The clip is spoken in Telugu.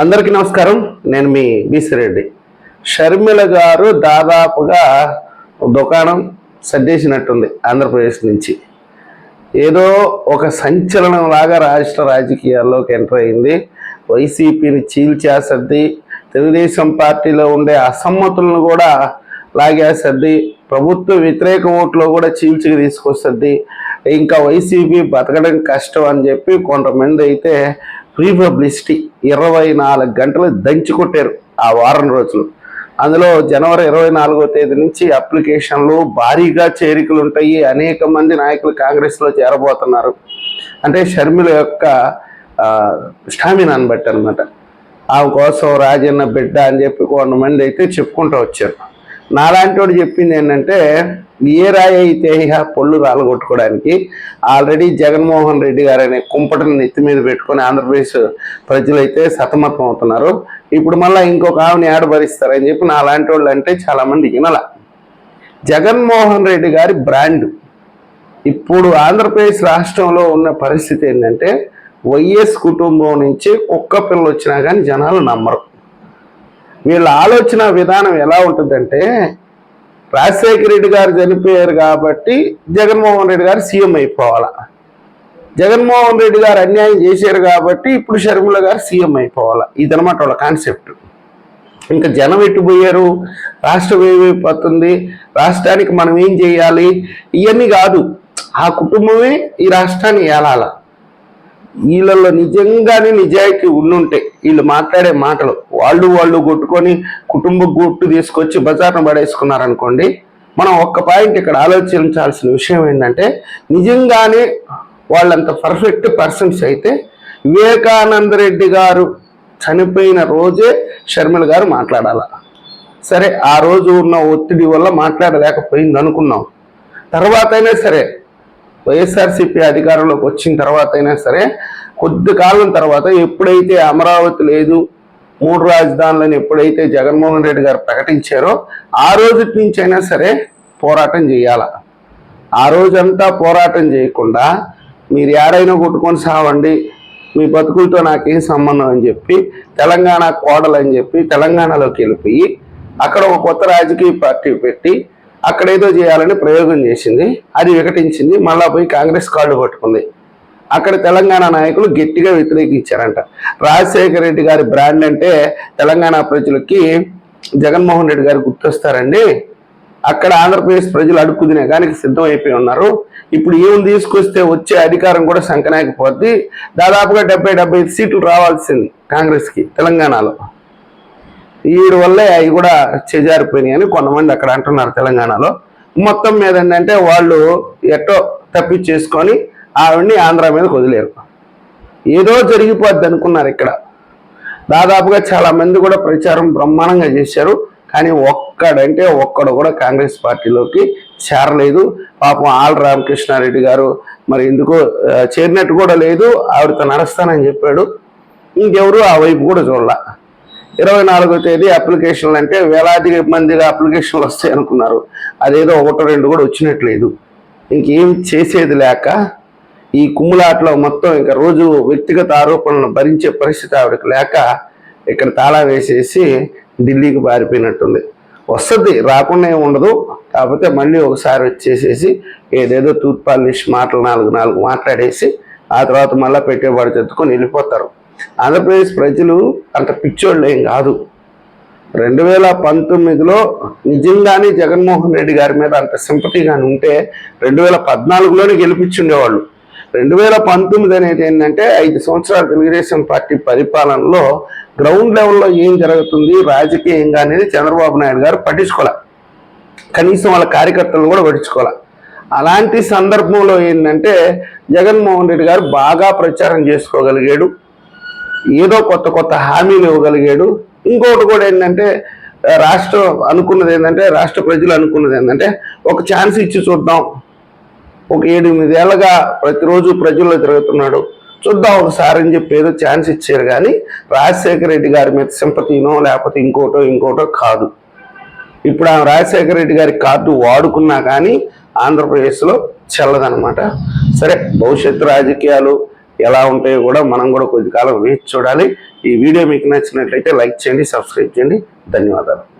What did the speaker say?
అందరికీ నమస్కారం. నేను మీ బీసీ రెడ్డి. షర్మిల గారు దాదాపుగా దుకాణం సర్దేసినట్టుంది ఆంధ్రప్రదేశ్ నుంచి. ఏదో ఒక సంచలనం లాగా రాష్ట్ర రాజకీయాల్లోకి ఎంటర్ అయింది. వైసీపీని చీల్చేసద్ది తెలుగుదేశం పార్టీలో ఉండే అసమ్మతులను కూడా లాగేసద్ది ప్రభుత్వ వ్యతిరేక ఓట్లు కూడా చీల్చికి తీసుకొస్తుంది ఇంకా వైసీపీ బతకడం కష్టం అని చెప్పి కొంతమంది అయితే ఫ్రీ పబ్లిసిటీ ఇరవై నాలుగు గంటలు దంచి కొట్టారు ఆ వారం రోజులు. అందులో జనవరి ఇరవై నాలుగో తేదీ నుంచి అప్లికేషన్లు భారీగా చేరికలు ఉంటాయి అనేక మంది నాయకులు కాంగ్రెస్లో చేరబోతున్నారు. అంటే షర్మిల యొక్క స్టామినాను బట్టి అనమాట ఆమె కోసం రాజన్న బిడ్డ అని చెప్పి కొంతమంది అయితే చెప్పుకుంటూ వచ్చారు. నాలాంటి వాడు చెప్పింది ఏంటంటే ఏ రాయి అయితే ఇక పొళ్ళు రాలగొట్టుకోవడానికి ఆల్రెడీ జగన్మోహన్ రెడ్డి గారు అనే నెత్తి మీద పెట్టుకొని ఆంధ్రప్రదేశ్ ప్రజలైతే సతమతం అవుతున్నారు. ఇప్పుడు మళ్ళీ ఇంకొక ఆవిని ఏడబరిస్తారని చెప్పి నాలాంటి వాళ్ళు అంటే చాలామంది వినల? జగన్మోహన్ రెడ్డి గారి బ్రాండ్. ఇప్పుడు ఆంధ్రప్రదేశ్ రాష్ట్రంలో ఉన్న పరిస్థితి ఏంటంటే వైఎస్ కుటుంబం నుంచి కుక్క పిల్లలు వచ్చినా కానీ జనాలు నమ్మరు. వీళ్ళ ఆలోచన విధానం ఎలా ఉంటుందంటే రాజశేఖర రెడ్డి గారు చనిపోయారు కాబట్టి జగన్మోహన్ రెడ్డి గారు సీఎం అయిపోవాలా? జగన్మోహన్ రెడ్డి గారు అన్యాయం చేశారు కాబట్టి ఇప్పుడు షర్మిల గారు సీఎం అయిపోవాలా? ఇదనమాట వాళ్ళ కాన్సెప్ట్. ఇంకా జనం ఎట్టుపోయారు? రాష్ట్రం ఏమైపోతుంది? రాష్ట్రానికి మనం ఏం చేయాలి? ఇవన్నీ కాదు. ఆ కుటుంబమే ఈ రాష్ట్రాన్ని ఏలాలా? వీళ్ళల్లో నిజంగానే నిజాయితీ ఉండుంటే వీళ్ళు మాట్లాడే మాటలు వాళ్ళు వాళ్ళు కొట్టుకొని కుటుంబ గుట్టు తీసుకొచ్చి బజార్ను పడేసుకున్నారనుకోండి మనం ఒక్క పాయింట్ ఇక్కడ ఆలోచించాల్సిన విషయం ఏంటంటే నిజంగానే వాళ్ళంత పర్ఫెక్ట్ పర్సన్స్ అయితే వివేకానంద రెడ్డి గారు చనిపోయిన రోజే షర్మిల గారు మాట్లాడాల. సరే ఆ రోజు ఉన్న ఒత్తిడి వల్ల మాట్లాడలేకపోయింది అనుకున్నాం తర్వాత అయినా సరే వైఎస్ఆర్సీపీ అధికారంలోకి వచ్చిన తర్వాత అయినా సరే కొద్ది కాలం తర్వాత ఎప్పుడైతే అమరావతి లేదు మూడు రాజధానులను ఎప్పుడైతే జగన్మోహన్ రెడ్డి గారు ప్రకటించారో ఆ రోజు నుంచి అయినా సరే పోరాటం చేయాల. ఆ రోజంతా పోరాటం చేయకుండా మీరు ఏడైనా కొట్టుకొని సావండి మీ బతుకులతో నాకేం సంబంధం అని చెప్పి తెలంగాణ కోడలు అని చెప్పి తెలంగాణలోకి వెళ్ళిపోయి అక్కడ ఒక కొత్త రాజకీయ పార్టీ పెట్టి అక్కడ ఏదో చేయాలని ప్రయోగం చేసింది. అది వికటించింది. మళ్ళా పోయి కాంగ్రెస్ కార్డు పట్టుకుంది. అక్కడ తెలంగాణ నాయకులు గట్టిగా వ్యతిరేకించారంట. రాజశేఖర రెడ్డి గారి బ్రాండ్ అంటే తెలంగాణ ప్రజలకి జగన్మోహన్ రెడ్డి గారు గుర్తొస్తారండి. అక్కడ ఆంధ్రప్రదేశ్ ప్రజలు అడుక్కు తినేదానికి సిద్ధం అయిపోయి ఉన్నారు. ఇప్పుడు ఏం తీసుకొస్తే వచ్చే అధికారం కూడా సంకనాయకపోద్ది. దాదాపుగా డెబ్బై డెబ్బై సీట్లు రావాల్సింది కాంగ్రెస్కి తెలంగాణలో. వీడి వల్లే అవి కూడా చేజారిపోయినాయి అని కొంతమంది అక్కడ అంటున్నారు తెలంగాణలో. మొత్తం మీద ఏంటంటే వాళ్ళు ఎట్టో తప్పించేసుకొని ఆవిడ్ని ఆంధ్ర మీద వదిలేరు. ఏదో జరిగిపోద్ది అనుకున్నారు ఇక్కడ. దాదాపుగా చాలా మంది కూడా ప్రచారం బ్రహ్మాండంగా చేశారు. కానీ ఒక్కడంటే ఒక్కడు కూడా కాంగ్రెస్ పార్టీలోకి చేరలేదు. పాపం ఆల్ రామకృష్ణారెడ్డి గారు మరి ఎందుకో చేరినట్టు కూడా లేదు. ఆవిడతో నడుస్తానని చెప్పాడు. ఇంకెవరు ఆ వైపు కూడా చూడాల. ఇరవై నాలుగో తేదీ అప్లికేషన్లు అంటే వేలాది మందిగా అప్లికేషన్లు వస్తాయి అనుకున్నారు. అదేదో ఒకటో రెండు కూడా వచ్చినట్లేదు. ఇంకేం చేసేది లేక ఈ కుమ్ములాటలో మొత్తం ఇంకా రోజు వ్యక్తిగత ఆరోపణలను భరించే పరిస్థితి ఆవిడకి లేక ఇక్కడ తాళా వేసేసి ఢిల్లీకి పారిపోయినట్టుంది. వస్తుంది రాకుండా ఉండదు. కాకపోతే మళ్ళీ ఒకసారి వచ్చేసేసి ఏదేదో టూత్ పాలిష్ మాటలు నాలుగు నాలుగు మాట్లాడేసి ఆ తర్వాత మళ్ళీ పెట్టేవాడు చెత్తుకొని వెళ్ళిపోతారు. ఆంధ్రప్రదేశ్ ప్రజలు అంత పిచ్చోళ్ళు ఏం కాదు. రెండు వేల పంతొమ్మిదిలో నిజంగానే జగన్మోహన్ రెడ్డి గారి మీద అంత సింపతిగాని ఉంటే రెండు వేల పద్నాలుగులోనే గెలిపించుండేవాళ్ళు. రెండు వేల పంతొమ్మిది అనేది ఏంటంటే ఐదు సంవత్సరాల తెలుగుదేశం పార్టీ పరిపాలనలో గ్రౌండ్ లెవెల్లో ఏం జరుగుతుంది రాజకీయంగా అనేది చంద్రబాబు నాయుడు గారు పట్టించుకోలే. కనీసం వాళ్ళ కార్యకర్తలను కూడా పట్టించుకోలే. అలాంటి సందర్భంలో ఏంటంటే జగన్మోహన్ రెడ్డి గారు బాగా ప్రచారం చేసుకోగలిగాడు. ఏదో కొత్త కొత్త హామీలు ఇవ్వగలిగాడు. ఇంకొకటి కూడా ఏంటంటే రాష్ట్రం అనుకున్నది ఏంటంటే రాష్ట్ర ప్రజలు అనుకున్నది ఏంటంటే ఒక ఛాన్స్ ఇచ్చి చూద్దాం. ఒక ఏడెనిమిదేళ్ళగా ప్రతిరోజు ప్రజల్లో తిరుగుతున్నాడు. చూద్దాం ఒకసారి అని చెప్పి ఏదో ఛాన్స్ ఇచ్చారు కానీ రాజశేఖర రెడ్డి గారి మీద సింపతినో లేకపోతే ఇంకోటో ఇంకోటో కాదు. ఇప్పుడు ఆమె రాజశేఖర రెడ్డి గారి కార్డు వాడుకున్నా కానీ ఆంధ్రప్రదేశ్లో చెల్లదనమాట సరే భవిష్యత్తు రాజకీయాలు ఎలా ఉంటాయో కూడా మనం కూడా కొద్ది కాలం వేచి చూడాలి. ఈ వీడియో మీకు నచ్చినట్లయితే లైక్ చేయండి సబ్స్క్రైబ్ చేయండి. ధన్యవాదాలు.